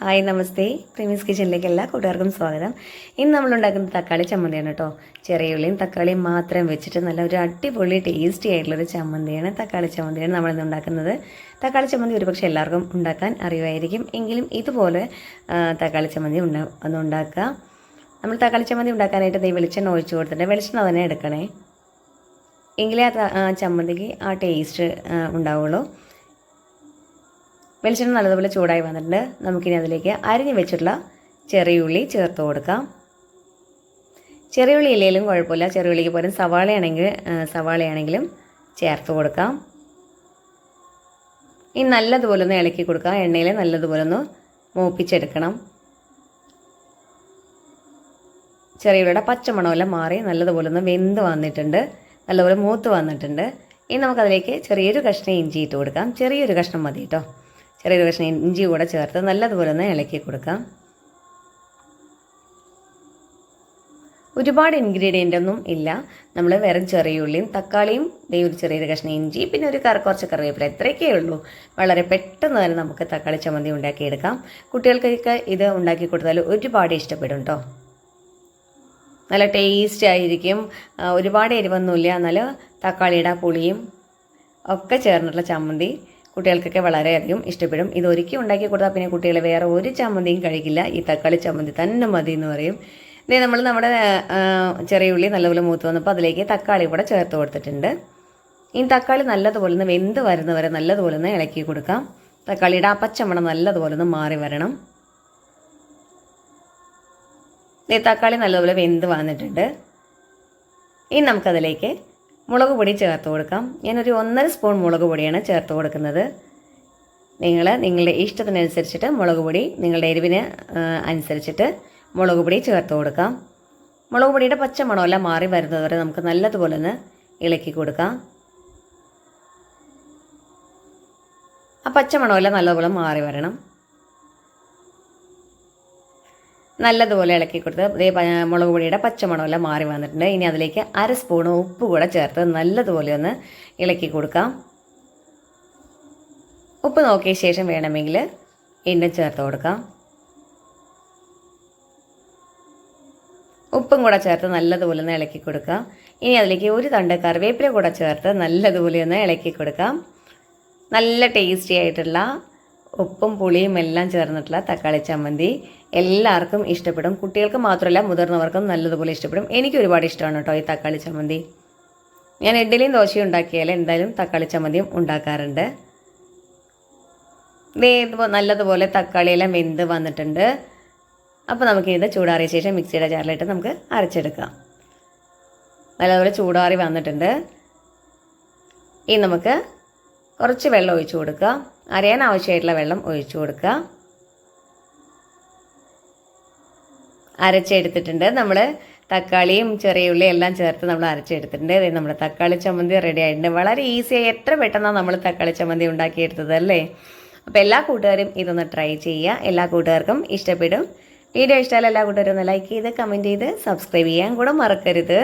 Hi നമസ്തേ. Premiums കിച്ചണിലേക്ക് എല്ലാ കൂട്ടുകാർക്കും സ്വാഗതം. ഇന്ന് നമ്മൾ ഉണ്ടാക്കുന്ന തക്കാളി ചമ്മന്തിയാണ് കേട്ടോ. ചെറിയ ഉള്ളിയും തക്കാളിയും മാത്രം വെച്ചിട്ട് നല്ല ഒരു അടിപൊളി ടേസ്റ്റി ആയിട്ടുള്ളൊരു ചമ്മന്തിയാണ് തക്കാളി ചമ്മന്തിയാണ് നമ്മളിന്ന് ഉണ്ടാക്കുന്നത്. തക്കാളി ചമ്മന്തി ഒരുപക്ഷെ എല്ലാവർക്കും ഉണ്ടാക്കാൻ അറിയുമായിരിക്കും. എങ്കിലും ഇതുപോലെ തക്കാളി ചമ്മന്തി ഉണ്ടാ ഒന്ന് ഉണ്ടാക്കുക. നമ്മൾ തക്കാളി ചമ്മന്തി ഉണ്ടാക്കാനായിട്ട് ദൈവം വെളിച്ചെണ്ണ ഒഴിച്ചു കൊടുത്തിട്ട് വെളിച്ചെണ്ണ തന്നെ എടുക്കണേ. എങ്കിലേ ആ ചമ്മന്തിക്ക് ആ ടേസ്റ്റ് ഉണ്ടാവുള്ളൂ. വെളിച്ചെണ്ണ നല്ലതുപോലെ ചൂടായി വന്നിട്ടുണ്ട്. നമുക്കിനി അതിലേക്ക് അരിഞ്ഞു വെച്ചിട്ടുള്ള ചെറിയുള്ളി ചേർത്ത് കൊടുക്കാം. ചെറിയുള്ളി ഇല്ലെങ്കിലും കുഴപ്പമില്ല. ചെറിയുള്ളിക്ക് പോലും സവാളയാണെങ്കിൽ സവാളയാണെങ്കിലും ചേർത്ത് കൊടുക്കാം. ഇനി നല്ലതുപോലെ ഒന്ന് ഇളക്കി കൊടുക്കാം. എണ്ണയിൽ നല്ലതുപോലെ ഒന്ന് മൂപ്പിച്ചെടുക്കണം. ചെറിയുള്ളിയുടെ പച്ചമണമെല്ലാം മാറി നല്ലതുപോലെ ഒന്ന് വെന്ത് വന്നിട്ടുണ്ട്. നല്ലപോലെ മൂത്ത് വന്നിട്ടുണ്ട്. ഇനി നമുക്കതിലേക്ക് ചെറിയൊരു കഷ്ണം ഇഞ്ചി ഇട്ട് കൊടുക്കാം. ചെറിയൊരു കഷ്ണം മതി കേട്ടോ. ചെറിയൊരു കഷ്ണം ഇഞ്ചി കൂടെ ചേർത്ത് നല്ലതുപോലെ ഒന്ന് ഇളക്കി കൊടുക്കാം. ഒരുപാട് ഇൻഗ്രീഡിയന്റ് ഒന്നും ഇല്ല. നമ്മൾ വെറും ചെറിയുള്ളിയും തക്കാളിയും ദേ ഒരു ചെറിയൊരു കഷ്ണം ഇഞ്ചി പിന്നെ ഒരു കറ കുറച്ച് കറിവേപ്പില ഇത്രയൊക്കെ ഉള്ളൂ. വളരെ പെട്ടെന്ന് തന്നെ നമുക്ക് തക്കാളി ചമ്മന്തി ഉണ്ടാക്കിയെടുക്കാം. കുട്ടികൾക്കൊക്കെ ഇത് ഉണ്ടാക്കി കൊടുത്താൽ ഒരുപാട് ഇഷ്ടപ്പെടും കേട്ടോ നല്ല ടേസ്റ്റ് ആയിരിക്കും. ഒരുപാട് എരിവൊന്നുമില്ല. എന്നാൽ തക്കാളിയുടെ പുളിയും ഒക്കെ ചേർന്നിട്ടുള്ള ചമ്മന്തി കുട്ടികൾക്കൊക്കെ വളരെയധികം ഇഷ്ടപ്പെടും. ഇത് ഒരുക്കി ഉണ്ടാക്കി കൊടുത്താൽ പിന്നെ കുട്ടികൾ വേറെ ഒരു ചമ്മന്തിയും കഴിക്കില്ല. ഈ തക്കാളി ചമ്മന്തി തന്നെ മതി എന്ന് പറയും. ഇതേ നമ്മൾ നമ്മുടെ ചെറിയ ഉള്ളി നല്ലപോലെ മൂത്ത് വന്നപ്പോൾ അതിലേക്ക് തക്കാളി കൂടെ ചേർത്ത് കൊടുത്തിട്ടുണ്ട്. ഈ തക്കാളി നല്ലതുപോലെ ഒന്ന് വെന്ത് വരുന്നവരെ നല്ലതുപോലെ ഒന്ന് ഇളക്കി കൊടുക്കാം. തക്കാളിയുടെ ആ പച്ചമണം നല്ലതുപോലെ ഒന്ന് മാറി വരണം. തക്കാളി നല്ലതുപോലെ വെന്ത് വന്നിട്ടുണ്ട്. ഇനി നമുക്കതിലേക്ക് മുളക് പൊടി ചേർത്ത് കൊടുക്കാം. ഞാനൊരു ഒന്നര സ്പൂൺ മുളക് പൊടിയാണ് ചേർത്ത് കൊടുക്കുന്നത്. നിങ്ങൾ നിങ്ങളുടെ ഇഷ്ടത്തിനനുസരിച്ചിട്ട് മുളക് പൊടി നിങ്ങളുടെ എരിവിന് അനുസരിച്ചിട്ട് മുളക് പൊടി ചേർത്ത് കൊടുക്കാം. മുളക് പൊടിയുടെ പച്ചമണമെല്ലാം മാറി വരുന്നതുവരെ നമുക്ക് നല്ലതുപോലെ ഒന്ന് ഇളക്കി കൊടുക്കാം. ആ പച്ചമണമെല്ലാം നല്ലതുപോലെ മാറി വരണം. നല്ലതുപോലെ ഇളക്കി കൊടുത്ത് അതേ മുളക് പൊടിയുടെ പച്ചമണമെല്ലാം മാറി വന്നിട്ടുണ്ട്. ഇനി അതിലേക്ക് അര സ്പൂൺ ഉപ്പ് കൂടെ ചേർത്ത് നല്ലതുപോലെ ഒന്ന് ഇളക്കി കൊടുക്കാം. ഉപ്പ് നോക്കിയ ശേഷം വേണമെങ്കിൽ വീണ്ടും ചേർത്ത് കൊടുക്കാം. ഉപ്പും കൂടെ ചേർത്ത് നല്ലതുപോലെ ഒന്ന് ഇളക്കി കൊടുക്കാം. ഇനി അതിലേക്ക് ഒരു തണ്ട് കറിവേപ്പില കൂടെ ചേർത്ത് നല്ലതുപോലെ ഒന്ന് ഇളക്കി കൊടുക്കാം. നല്ല ടേസ്റ്റി ആയിട്ടുള്ള ഉപ്പും പുളിയും എല്ലാം ചേർന്നിട്ടുള്ള തക്കാളി ചമ്മന്തി എല്ലാവർക്കും ഇഷ്ടപ്പെടും. കുട്ടികൾക്ക് മാത്രമല്ല മുതിർന്നവർക്കും നല്ലതുപോലെ ഇഷ്ടപ്പെടും. എനിക്ക് ഒരുപാട് ഇഷ്ടമാണ് കേട്ടോ ഈ തക്കാളി ചമ്മന്തി. ഞാൻ ഇഡ്ഡലിയും ദോശയും ഉണ്ടാക്കിയാൽ എന്തായാലും തക്കാളി ചമ്മന്തിയും ഉണ്ടാക്കാറുണ്ട്. നല്ലതുപോലെ തക്കാളിയെല്ലാം വെന്ത് വന്നിട്ടുണ്ട്. അപ്പോൾ നമുക്ക് ഇത് ചൂടാറിയ ശേഷം മിക്സിയുടെ ജാറിലിട്ട് നമുക്ക് അരച്ചെടുക്കാം. നല്ലതുപോലെ ചൂടാറി വന്നിട്ടുണ്ട്. ഇനി നമുക്ക് കുറച്ച് വെള്ളം ഒഴിച്ചു കൊടുക്കുക അരയാൻ ആവശ്യമായിട്ടുള്ള വെള്ളം ഒഴിച്ചു കൊടുക്കുക. അരച്ചെടുത്തിട്ടുണ്ട്. നമ്മൾ തക്കാളിയും ചെറിയ ഉള്ളിയും എല്ലാം ചേർത്ത് നമ്മൾ അരച്ചെടുത്തിട്ടുണ്ട്. ഇത് നമ്മുടെ തക്കാളി ചമ്മന്തി റെഡി ആയിട്ടുണ്ട്. വളരെ ഈസിയായി എത്ര പെട്ടെന്നാണ് നമ്മൾ തക്കാളി ചമ്മന്തി ഉണ്ടാക്കിയെടുത്തത് അല്ലേ? അപ്പോൾ എല്ലാ കൂട്ടുകാരും ഇതൊന്ന് ട്രൈ ചെയ്യുക. എല്ലാ കൂട്ടുകാർക്കും ഇഷ്ടപ്പെടും. വീഡിയോ ഇഷ്ടമല്ല എല്ലാ കൂട്ടുകാരും ഒന്ന് ലൈക്ക് ചെയ്ത് കമന്റ് ചെയ്ത് സബ്സ്ക്രൈബ് ചെയ്യാൻ കൂടെ മറക്കരുത്.